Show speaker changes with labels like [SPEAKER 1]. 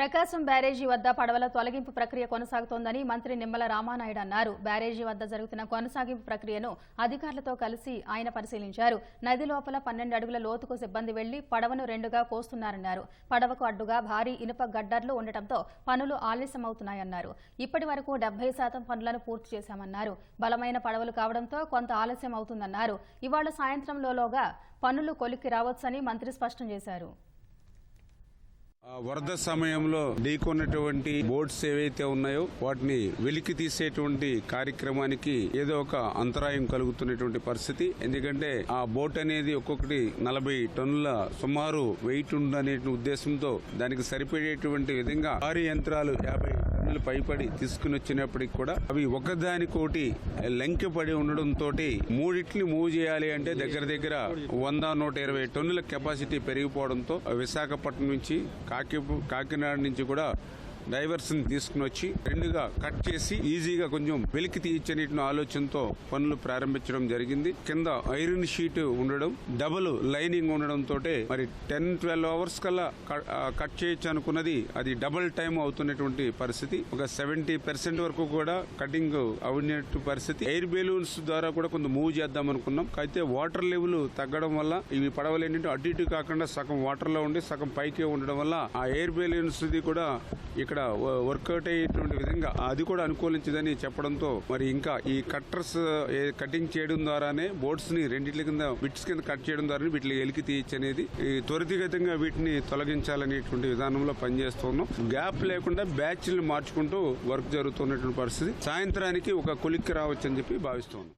[SPEAKER 1] ప్రకాశం బ్యారేజీ వద్ద పడవల తొలగింపు ప్రక్రియ కొనసాగుతోందని మంత్రి నిమ్మల రామానాయుడు అన్నారు. బ్యారేజీ వద్ద జరుగుతున్న కొనసాగింపు ప్రక్రియను అధికారులతో కలిసి ఆయన పరిశీలించారు. నది లోపల పన్నెండు అడుగుల లోతుకు సిబ్బంది వెళ్ళి పడవను రెండుగా కోస్తున్నారన్నారు. పడవకు అడ్డుగా భారీ ఇనుప గడ్డర్లు ఉండటంతో పనులు ఆలస్యమవుతున్నాయన్నారు. ఇప్పటి వరకు డెబ్బై శాతం పనులను పూర్తి చేశామన్నారు. బలమైన పడవలు కావడంతో కొంత ఆలస్యం అవుతుందన్నారు ఇవాళ సాయంత్రంలోగా పనులు కొలిక్కి రావచ్చని మంత్రి స్పష్టం చేశారు.
[SPEAKER 2] వరద సమయంలో ఢీకొన్నటువంటి బోట్స్ ఏవైతే ఉన్నాయో వాటిని వెలికి తీసేటువంటి కార్యక్రమానికి ఏదో ఒక అంతరాయం కలుగుతున్నటువంటి పరిస్థితి. ఎందుకంటే ఆ బోట్ అనేది ఒక్కొక్కటి నలభై టన్నుల సుమారు వెయిట్ ఉందనే ఉద్దేశంతో దానికి సరిపడేటువంటి విధంగా భారీ యంత్రాలు యాభై టన్నులు పైపడి తీసుకుని వచ్చినప్పటికి కూడా అవి ఒకదానికోటి లంకెపడి ఉండడంతో మూడిట్లు మూవ్ చేయాలి అంటే దగ్గర దగ్గర వంద నూట ఇరవై టన్నుల కెపాసిటీ పెరిగిపోవడంతో విశాఖపట్నం నుంచి కాకి కాకినాడ నుంచి కూడా డైవర్స్ని తీసుకుని వచ్చి రెండుగా కట్ చేసి ఈజీగా కొంచెం వెలికి తీయచ్చని ఆలోచనతో పనులు ప్రారంభించడం జరిగింది. కింద ఐరన్ షీట్ ఉండడం డబుల్ లైనింగ్ ఉండడం తోటే మరి టెన్ ట్వెల్వ్ అవర్స్ కల్లా కట్ చేయొచ్చు అనుకున్నది. అది డబుల్ టైం అవుతున్నటువంటి పరిస్థితి. ఒక సెవెంటీ పర్సెంట్ వరకు కూడా కటింగ్ అవునట్టు పరిస్థితి. ఎయిర్ బెలూన్స్ ద్వారా కూడా కొంత మూవ్ చేద్దాం అనుకున్నాం. అయితే వాటర్ లెవెల్ తగ్గడం వల్ల ఇవి పడవలు ఏంటంటే అటు ఇటు కాకుండా సగం వాటర్లో ఉండి సగం పైకి ఉండడం వల్ల ఆ ఎయిర్ బెలూన్స్ కూడా ఇక్కడ ఇక్కడ వర్కౌట్ అయ్యేటువంటి విధంగా అది కూడా అనుకూలించదని చెప్పడంతో మరి ఇంకా ఈ కట్టర్స్ కటింగ్ చేయడం ద్వారానే బోట్స్ని రెండింటి కింద బిట్స్ కింద కట్ చేయడం ద్వారా వీటిని ఎలికి తీయచ్చు అనేది ఈ త్వరితగతంగా వీటిని తొలగించాలనేటువంటి విధానంలో పనిచేస్తున్నాం. గ్యాప్ లేకుండా బ్యాచ్లు మార్చుకుంటూ వర్క్ జరుగుతున్నటువంటి పరిస్థితి. సాయంత్రానికి ఒక కొలిక్కి రావచ్చు అని చెప్పి భావిస్తున్నాం.